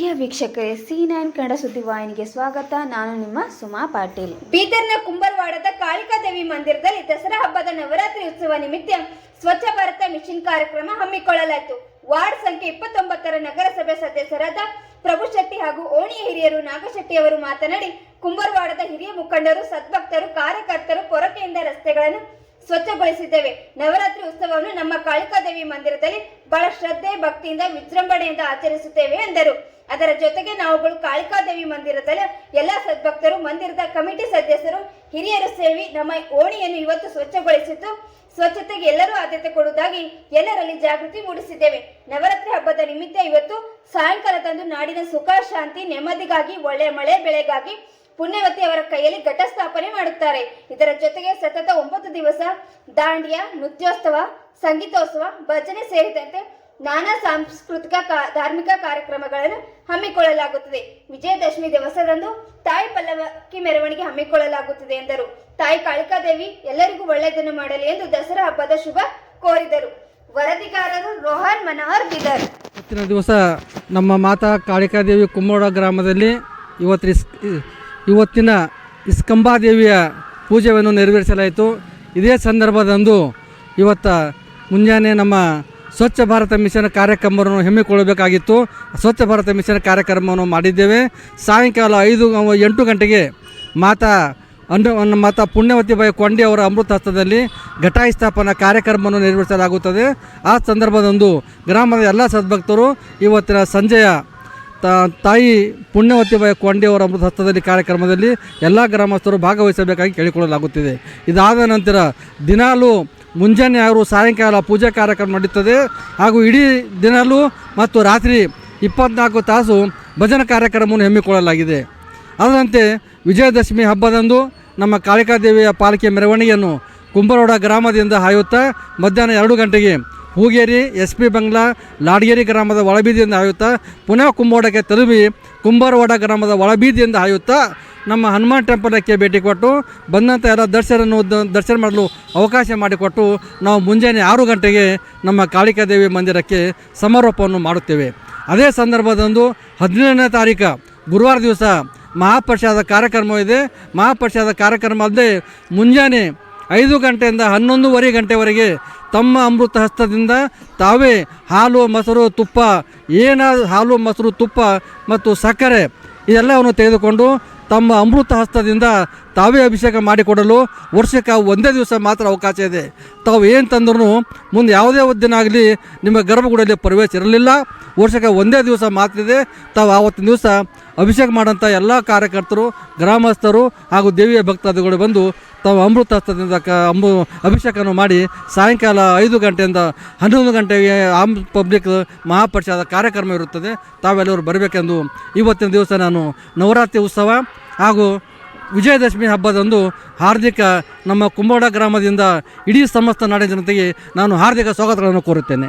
ಪ್ರಿಯ ವೀಕ್ಷಕರೇ C nine Kannada ಸುದ್ದಿವಾಹಿನಿಗೆ ಸ್ವಾಗತ. ನಾನು ನಿಮ್ಮ ಸುಮಾ ಪಾಟೀಲ್. ಬೀದರ್ನ ಕುಂಭರವಾಡದ ಕಾಳಿಕಾ ದೇವಿ ಮಂದಿರದಲ್ಲಿ ದಸರಾ ಹಬ್ಬದ ನವರಾತ್ರಿ ಉತ್ಸವ ನಿಮಿತ್ತ ಸ್ವಚ್ಛ ಭಾರತ ಮಿಷನ್ ಕಾರ್ಯಕ್ರಮ ಹಮ್ಮಿಕೊಳ್ಳಲಾಯಿತು. ವಾರ್ಡ್ ಸಂಖ್ಯೆ ಇಪ್ಪತ್ತೊಂಬತ್ತರ ನಗರಸಭೆ ಸದಸ್ಯರಾದ ಪ್ರಭು ಶೆಟ್ಟಿ ಹಾಗೂ ಓಣಿಯ ಹಿರಿಯರು ನಾಗಶೆಟ್ಟಿ ಅವರು ಮಾತನಾಡಿ, ಕುಂಬರ್ವಾಡದ ಹಿರಿಯ ಮುಖಂಡರು, ಸದ್ಭಕ್ತರು, ಕಾರ್ಯಕರ್ತರು ಕೊರತೆಯಿಂದ ರಸ್ತೆಗಳನ್ನು ಸ್ವಚ್ಛಗೊಳಿಸಿದ್ದೇವೆ. ನವರಾತ್ರಿ ಉತ್ಸವವನ್ನು ನಮ್ಮ ಕಾಳಿಕಾದೇವಿ ಮಂದಿರದಲ್ಲಿ ಬಹಳ ಶ್ರದ್ಧೆ, ಭಕ್ತಿಯಿಂದ, ವಿಜೃಂಭಣೆಯಿಂದ ಆಚರಿಸುತ್ತೇವೆ ಎಂದರು. ಅದರ ಜೊತೆಗೆ ನಾವುಗಳು ಕಾಳಿಕಾದೇವಿ ಮಂದಿರದಲ್ಲಿ ಎಲ್ಲ ಸದ್ಭಕ್ತರು, ಮಂದಿರದ ಕಮಿಟಿ ಸದಸ್ಯರು, ಹಿರಿಯರು ಸೇವಿ ನಮ್ಮ ಓಣಿಯನ್ನು ಇವತ್ತು ಸ್ವಚ್ಛಗೊಳಿಸಿದ್ದು, ಸ್ವಚ್ಛತೆಗೆ ಎಲ್ಲರೂ ಆದ್ಯತೆ ಕೊಡುವುದಾಗಿ ಎಲ್ಲರಲ್ಲಿ ಜಾಗೃತಿ ಮೂಡಿಸಿದ್ದೇವೆ. ನವರಾತ್ರಿ ಹಬ್ಬದ ನಿಮಿತ್ತ ಇವತ್ತು ಸಾಯಂಕಾಲದಂದು ನಾಡಿನ ಸುಖ, ಶಾಂತಿ, ನೆಮ್ಮದಿಗಾಗಿ ಒಳ್ಳೆಯ ಮಳೆ ಬೆಳೆಗಾಗಿ ಪುಣ್ಯವತಿ ಅವರ ಕೈಯಲ್ಲಿ ಘಟ ಸ್ಥಾಪನೆ ಮಾಡುತ್ತಾರೆ. ಇದರ ಜೊತೆಗೆ ಸತತ ಒಂಬತ್ತು ದಿವಸ ದಾಂಡ್ಯ, ನೃತ್ಯೋತ್ಸವ, ಸಂಗೀತೋತ್ಸವ, ಭಜನೆ ಸೇರಿದಂತೆ ನಾನಾ ಸಾಂಸ್ಕೃತಿಕ ಧಾರ್ಮಿಕ ಕಾರ್ಯಕ್ರಮಗಳನ್ನು ಹಮ್ಮಿಕೊಳ್ಳಲಾಗುತ್ತದೆ. ವಿಜಯದಶಮಿ ದಿವಸದಂದು ತಾಯಿ ಪಲ್ಲವಕ್ಕಿ ಮೆರವಣಿಗೆ ಹಮ್ಮಿಕೊಳ್ಳಲಾಗುತ್ತದೆ ಎಂದರು. ತಾಯಿ ಕಾಳಿಕಾದೇವಿ ಎಲ್ಲರಿಗೂ ಒಳ್ಳೆಯದನ್ನು ಮಾಡಲಿ ಎಂದು ದಸರಾ ಹಬ್ಬದ ಶುಭ ಕೋರಿದರು. ವರದಿಗಾರರು ರೋಹನ್ ಮನೋಹರ್ ಬಿದರ್. ಇವತ್ತಿನ ದಿವಸ ನಮ್ಮ ಮಾತಾ ಕಾಳಿಕಾದೇವಿ ಕುಮ್ಮೋಡ ಗ್ರಾಮದಲ್ಲಿ ಇವತ್ತು ಇವತ್ತಿನ ಇಸ್ಕಂಬಾದೇವಿಯ ಪೂಜೆಯನ್ನು ನೆರವೇರಿಸಲಾಯಿತು. ಇದೇ ಸಂದರ್ಭದಂದು ಇವತ್ತ ಮುಂಜಾನೆ ನಮ್ಮ ಸ್ವಚ್ಛ ಭಾರತ ಮಿಷನ್ ಕಾರ್ಯಕ್ರಮವನ್ನು ಹೆಮ್ಮಿಕೊಳ್ಳಬೇಕಾಗಿತ್ತು. ಸ್ವಚ್ಛ ಭಾರತ ಮಿಷನ್ ಕಾರ್ಯಕ್ರಮವನ್ನು ಮಾಡಿದ್ದೇವೆ. ಸಾಯಂಕಾಲ ಐದು ಎಂಟು ಗಂಟೆಗೆ ಮಾತಾ ಅಂಡು, ಮಾತಾ ಪುಣ್ಯವತಿ ಬಾಯಿ ಕೊಂಡಿ ಅವರ ಅಮೃತ ಹಸ್ತದಲ್ಲಿ ಘಟಾಯಿ ಸ್ಥಾಪನಾ ಕಾರ್ಯಕ್ರಮವನ್ನು ನೆರವೇರಿಸಲಾಗುತ್ತದೆ. ಆ ಸಂದರ್ಭದಂದು ಗ್ರಾಮದ ಎಲ್ಲ ಸದ್ಭಕ್ತರು ಇವತ್ತಿನ ಸಂಜೆಯ ತಾಯಿ ಪುಣ್ಯವತಿ ಬಾಯಿ ಕೊಂಡಿಯವರ ಅಮೃತ ಹಸ್ತದಲ್ಲಿ ಕಾರ್ಯಕ್ರಮದಲ್ಲಿ ಎಲ್ಲ ಗ್ರಾಮಸ್ಥರು ಭಾಗವಹಿಸಬೇಕಾಗಿ ಕೇಳಿಕೊಳ್ಳಲಾಗುತ್ತಿದೆ. ಇದಾದ ನಂತರ ದಿನಾಲೂ ಮುಂಜಾನೆ ಅವರು ಸಾಯಂಕಾಲ ಪೂಜಾ ಕಾರ್ಯಕ್ರಮ ನಡೀತದೆ. ಹಾಗೂ ಇಡೀ ದಿನಾಲೂ ಮತ್ತು ರಾತ್ರಿ ಇಪ್ಪತ್ನಾಲ್ಕು ತಾಸು ಭಜನಾ ಕಾರ್ಯಕ್ರಮವನ್ನು ಹಮ್ಮಿಕೊಳ್ಳಲಾಗಿದೆ. ಅದರಂತೆ ವಿಜಯದಶಮಿ ಹಬ್ಬದಂದು ನಮ್ಮ ಕಾಳಿಕಾದೇವಿಯ ಪಾಲಿಕೆ ಮೆರವಣಿಗೆಯನ್ನು ಕುಂಬರೋಡ ಗ್ರಾಮದಿಂದ ಹಾಯುತ್ತಾ ಮಧ್ಯಾಹ್ನ ಎರಡು ಗಂಟೆಗೆ Hugeri, S P bungalow, Ladgeri ಗ್ರಾಮದ ಒಳಬೀದಿಯಿಂದ ಹಾಯುತ್ತಾ, ಪುನಃ ಕುಂಬೋಡಕ್ಕೆ ತಲುಪಿ ಕುಂಬಾರವಾಡ ಗ್ರಾಮದ ಒಳಬೀದಿಯಿಂದ ಹಾಯುತ್ತಾ ನಮ್ಮ ಹನುಮಾನ್ ಟೆಂಪಲಕ್ಕೆ ಭೇಟಿ ಕೊಟ್ಟು ಬಂದಂಥ ಎಲ್ಲ ದರ್ಶನ ದರ್ಶನ ಮಾಡಲು ಅವಕಾಶ ಮಾಡಿಕೊಟ್ಟು ನಾವು ಮುಂಜಾನೆ ಆರು ಗಂಟೆಗೆ ನಮ್ಮ ಕಾಳಿಕಾದೇವಿ ಮಂದಿರಕ್ಕೆ ಸಮಾರೋಪವನ್ನು ಮಾಡುತ್ತೇವೆ. ಅದೇ ಸಂದರ್ಭದಂದು ಹದಿನೇಳನೇ ತಾರೀಕು ಗುರುವಾರ ದಿವಸ ಮಹಾಪ್ರಸಾದ ಕಾರ್ಯಕ್ರಮವಿದೆ. ಮಹಾಪ್ರಸಾದ ಕಾರ್ಯಕ್ರಮ ಅಲ್ಲದೆ ಮುಂಜಾನೆ ಐದು ಗಂಟೆಯಿಂದ ಹನ್ನೊಂದುವರೆ ಗಂಟೆವರೆಗೆ ತಮ್ಮ ಅಮೃತ ಹಸ್ತದಿಂದ ತಾವೇ ಹಾಲು, ಮೊಸರು, ತುಪ್ಪ ಏನಾದ ಹಾಲು, ಮೊಸರು, ತುಪ್ಪ ಮತ್ತು ಸಕ್ಕರೆ ಇದೆಲ್ಲವನ್ನು ತೆಗೆದುಕೊಂಡು ತಮ್ಮ ಅಮೃತ ಹಸ್ತದಿಂದ ತಾವೇ ಅಭಿಷೇಕ ಮಾಡಿಕೊಡಲು ವರ್ಷಕ್ಕೆ ಒಂದೇ ದಿವಸ ಮಾತ್ರ ಅವಕಾಶ ಇದೆ. ತಾವು ಏನು ತಂದ್ರೂ ಮುಂದೆ ಯಾವುದೇ ದಿನ ಆಗಲಿ ನಿಮ್ಮ ಗರ್ಭಗುಡಲ್ಲಿ ಪ್ರವೇಶ ಇರಲಿಲ್ಲ ವರ್ಷಕ್ಕೆ ಒಂದೇ ದಿವಸ ಮಾತ್ರ ಇದೆ. ತಾವು ಆವತ್ತಿನ ದಿವಸ ಅಭಿಷೇಕ ಮಾಡೋಂಥ ಎಲ್ಲ ಕಾರ್ಯಕರ್ತರು, ಗ್ರಾಮಸ್ಥರು ಹಾಗೂ ದೇವಿಯ ಭಕ್ತಾದಿಗಳು ಬಂದು ತಾವು ಅಮೃತ ಹಸ್ತದಿಂದ ಕ ಅಂಬು ಅಭಿಷೇಕವನ್ನು ಮಾಡಿ ಸಾಯಂಕಾಲ ಐದು ಗಂಟೆಯಿಂದ ಹನ್ನೊಂದು ಗಂಟೆಗೆ ಆಮ್ ಪಬ್ಲಿಕ್ ಮಹಾಪ್ರಸಾದ ಕಾರ್ಯಕ್ರಮ ಇರುತ್ತದೆ. ತಾವೆಲ್ಲರೂ ಬರಬೇಕೆಂದು ಇವತ್ತಿನ ದಿವಸ ನಾನು ನವರಾತ್ರಿ ಉತ್ಸವ ಹಾಗೂ ವಿಜಯದಶಮಿ ಹಬ್ಬದಂದು ಹಾರ್ದಿಕ ನಮ್ಮ ಕುಂಬೋಡ ಗ್ರಾಮದಿಂದ ಇಡೀ ಸಮಸ್ತ ನಾಡಿನ ಜನತೆಗೆ ನಾನು ಹಾರ್ದಿಕ ಸ್ವಾಗತಗಳನ್ನು ಕೋರುತ್ತೇನೆ.